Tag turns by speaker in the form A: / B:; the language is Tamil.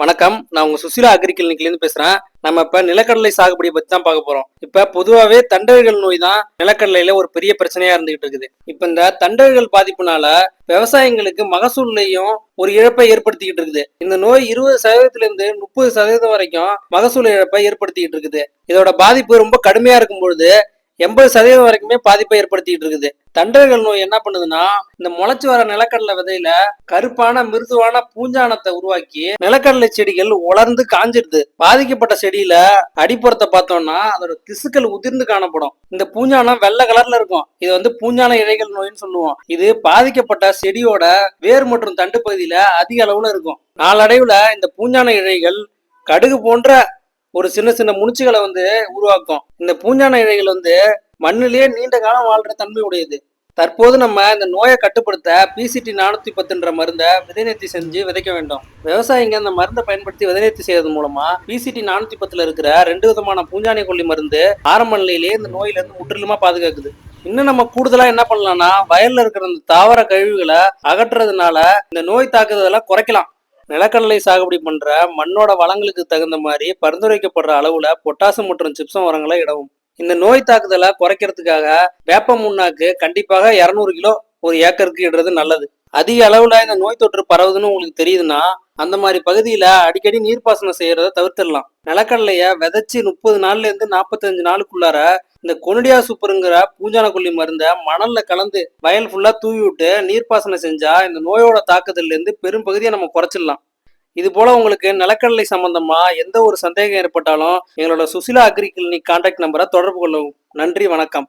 A: வணக்கம். நான் உங்க சுசிலா அக்ரி கிளினிக்லேருந்து பேசுறேன். நம்ம இப்ப நிலக்கடலை சாகுபடியை பத்தி தான் பார்க்க போறோம். இப்ப பொதுவாவே தண்டல்கள் நோய் தான் நிலக்கடலையில ஒரு பெரிய பிரச்சனையா இருந்துகிட்டு இருக்குது. இப்ப இந்த தண்டல்கள் பாதிப்புனால விவசாயிங்களுக்கு மகசூல்லையும் ஒரு இழப்பை ஏற்படுத்திக்கிட்டு இருக்குது. இந்த நோய் இருபது சதவீதத்துல இருந்து முப்பது சதவீதம் வரைக்கும் மகசூல் இழப்பை ஏற்படுத்திக்கிட்டு இருக்குது. இதோட பாதிப்பு ரொம்ப கடுமையா இருக்கும் பொழுது எண்பது சதவீதம் வரைக்குமே பாதிப்பை ஏற்படுத்திட்டு இருக்குது. தண்டர்கள் நோய் என்ன பண்ணுதுன்னா இந்த முளைச்சு வர நிலக்கடலை விதையில கருப்பான மிருதுவான பூஞ்சானத்தை உருவாக்கி நிலக்கடலை செடிகள் உலர்ந்து காஞ்சிடுது பாதிக்கப்பட்ட செடியில அடிப்புறத்தை பார்த்தோம்னா அதோட திசுக்கள் உதிர்ந்து காணப்படும். இந்த பூஞ்சானம் வெள்ளை கலர்ல இருக்கும். இது வந்து பூஞ்சான இழைகள் நோயின்னு சொல்லுவோம். இது பாதிக்கப்பட்ட செடியோட வேர் மற்றும் தண்டு பகுதியில அதிக அளவுல இருக்கும். நாளடைவுல இந்த பூஞ்சான இழைகள் கடுகு போன்ற ஒரு சின்ன சின்ன முனிச்சுகளை வந்து உருவாக்கும். இந்த பூஞ்சான இழைகள் வந்து மண்ணிலேயே நீண்ட காலம் வாழ்ற தன்மை உடையது. தற்போது நம்ம இந்த நோயை கட்டுப்படுத்த பிசிடி நானூத்தி பத்துன்ற மருந்தை விதைநேர்த்தி செஞ்சு விதைக்க வேண்டும். விவசாயிங்க இந்த மருந்தை பயன்படுத்தி விதைநேர்த்தி செய்யறது மூலமா பிசிடி நானூத்தி பத்துல இருக்கிற ரெண்டு விதமான பூஞ்சானை கொல்லி மருந்து ஆரம்ப நிலையிலேயே இந்த நோயில இருந்து முற்றிலுமா பாதுகாக்குது. இன்னும் நம்ம கூடுதலா என்ன பண்ணலாம்னா வயல்ல இருக்கிற இந்த தாவர கழிவுகளை அகற்றுறதுனால இந்த நோய் தாக்குதலை குறைக்கலாம். நிலக்கடலை சாகுபடி பண்ற மண்ணோட வளங்களுக்கு தகுந்த மாதிரி பரிந்துரைக்கப்படுற அளவுல பொட்டாசியம் மற்றும் சிப்சம் உரங்களை இடவும். இந்த நோய் தாக்குதலை குறைக்கிறதுக்காக வேப்ப முன்னாக்கு கண்டிப்பாக இரநூறு கிலோ ஒரு ஏக்கருக்கு இடுறது நல்லது. அதிக அளவுல இந்த நோய் தொற்று பரவுதுன்னு உங்களுக்கு தெரியுதுன்னா அந்த மாதிரி பகுதியில அடிக்கடி நீர்ப்பாசனம் செய்யறத தவிர்த்திடலாம். நிலக்கடலைய விதைச்சு முப்பது நாள்ல இருந்து நாற்பத்தஞ்சு நாளுக்குள்ளார இந்த கொனடியா சூப்பருங்கிற பூஞ்சான கொல்லி மருந்தை மணல்ல கலந்து வயல் ஃபுல்லா தூவி விட்டு நீர்ப்பாசனம் செஞ்சா இந்த நோயோட தாக்குதல்ல இருந்து பெரும் பகுதியை நம்ம குறைச்சிடலாம். இது போல உங்களுக்கு நிலக்கடலை சம்பந்தமா எந்த ஒரு சந்தேகம் ஏற்பட்டாலும் எங்களோட சுசிலா அக்ரி கிளினிக் கான்டாக்ட் நம்பரை தொடர்பு கொள்ளவும். நன்றி வணக்கம்.